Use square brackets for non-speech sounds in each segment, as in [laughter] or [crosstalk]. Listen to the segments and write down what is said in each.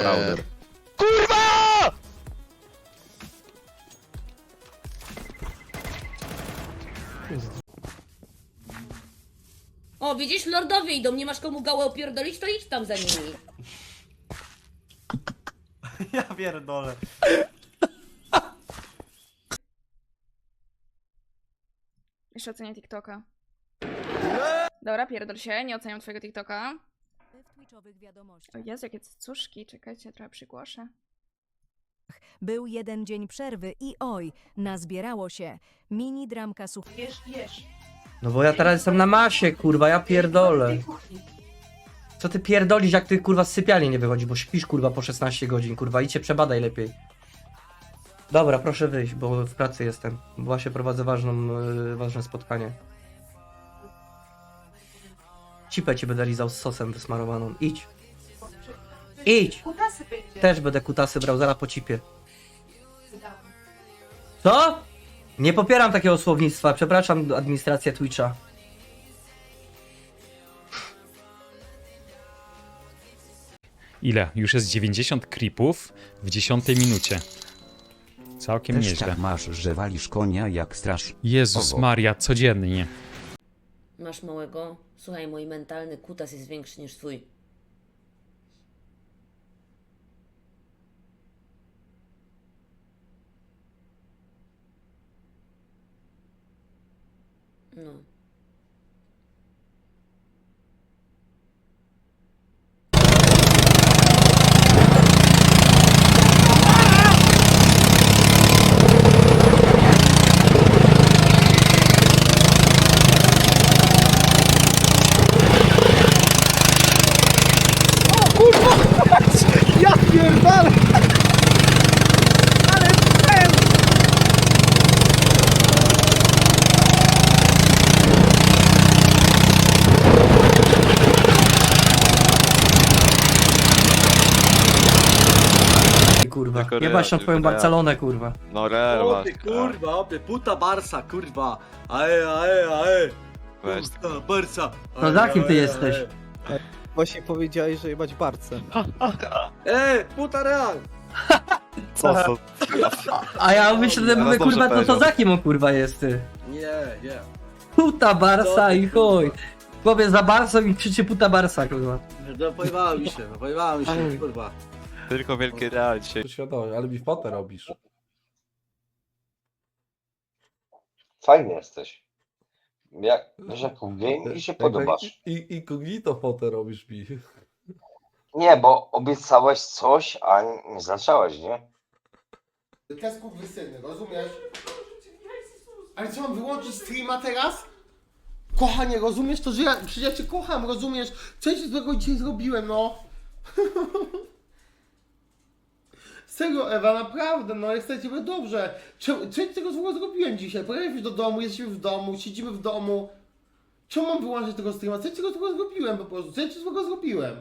Crowder. Kurwa! O, widzisz, lordowie idą, nie masz komu gałę opierdolić, to idź tam za [laughs] nimi. Ja pierdolę. Jeszcze ocenię TikToka. Dobra, pierdol się, nie oceniam twojego TikToka. W twitchowych wiadomościach. O Jezu, jakie cuszki, czekajcie, trochę przygłoszę. Był jeden dzień przerwy i oj, nazbierało się. Mini dramka such. No bo ja teraz jestem na masie, kurwa, ja pierdolę. Co ty pierdolisz, jak ty kurwa z sypialni nie wychodzi, bo śpisz kurwa po 16 godzin, kurwa, idź się przebadaj lepiej. Dobra, proszę wyjść, bo w pracy jestem. Właśnie prowadzę ważną, yy, ważne spotkanie. Cipę ci będę lizał z sosem wysmarowaną. Idź. Idź! Też będę kutasy brał, zaraz po cipie. Co? Nie popieram takiego słownictwa, przepraszam administrację Twitcha. Ile? Już jest 90 creepów w 10 minucie. Całkiem Też nieźle. tak masz, że walisz konia jak straż. Jezus Owo. Maria, codziennie. Masz małego? Słuchaj, mój mentalny kutas jest większy niż twój. No. Kurwa, Tylko jebać na twoją tylko Real. Barcelonę, kurwa. No real. Opie, kurwa, opie, puta Barsa, kurwa. Ae, ae, ae. Weź. Puta Barsa. No za kim ty jesteś? Właśnie powiedziałeś, że jebać barce. Ej, puta Real. [laughs] Co? A ja myślę, że dobrze kurwa, to, to powiedział. za kim on kurwa jest ty? Nie, nie. Puta Barsa i chuj. kurwa? Chłopiec za Barsą i krzyczy puta Barsa, kurwa. No pojebała mi się, no mi się, kurwa. Tylko wielkie real dzisiaj. Świadomie, ale mi fotę robisz. Fajny jesteś. Jak, jaką game mi się podobasz. I, i kognito fotę robisz mi. Nie, bo obiecałeś coś, a nie zacząłeś, nie? Tesku wysyny, rozumiesz? Ale co, mam wyłączyć streama teraz? Kochanie, rozumiesz to, że ja, przecież ja cię kocham, rozumiesz? Co ja ci złego dzisiaj zrobiłem, no? [laughs] Serio, Ewa, naprawdę, no, ja chcę ciebie dobrze. Czemu, ci tego złego zrobiłem dzisiaj? Pojechaliśmy do domu, jesteśmy w domu, siedzimy w domu. Czemu mam wyłączyć tego streama? Co ja tego złego zrobiłem po prostu? Co ja ci złego zrobiłem?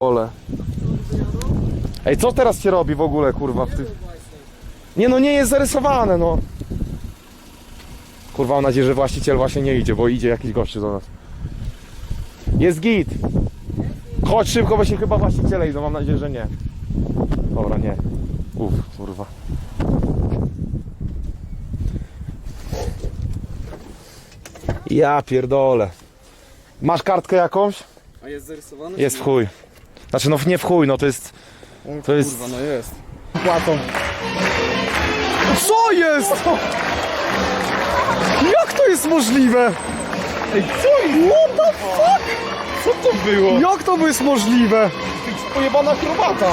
Ole. Ej, co teraz się robi w ogóle, kurwa, w tych... Nie no, nie jest zarysowane, no. Kurwa, mam nadzieję, że właściciel właśnie nie idzie, bo idzie jakiś gościu do nas. Jest git. Chodź szybko, bo się chyba właściciele idą, mam nadzieję, że nie. Dobra, nie. Uff, kurwa. Ja pierdolę. Masz kartkę jakąś? A jest zarysowany? Jest w chuj. Znaczy no nie w chuj, no to jest... To jest... Kurwa, no jest. Płatą. Co jest? Jak to jest możliwe? Ej, co jest? What the fuck? Co to było? Jak to jest możliwe? Pojebana akrobata.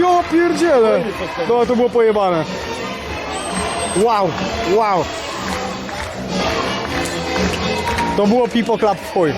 Ja pierdzielę. No to było pojebane. Wow, wow. To było pipo klap w chuj.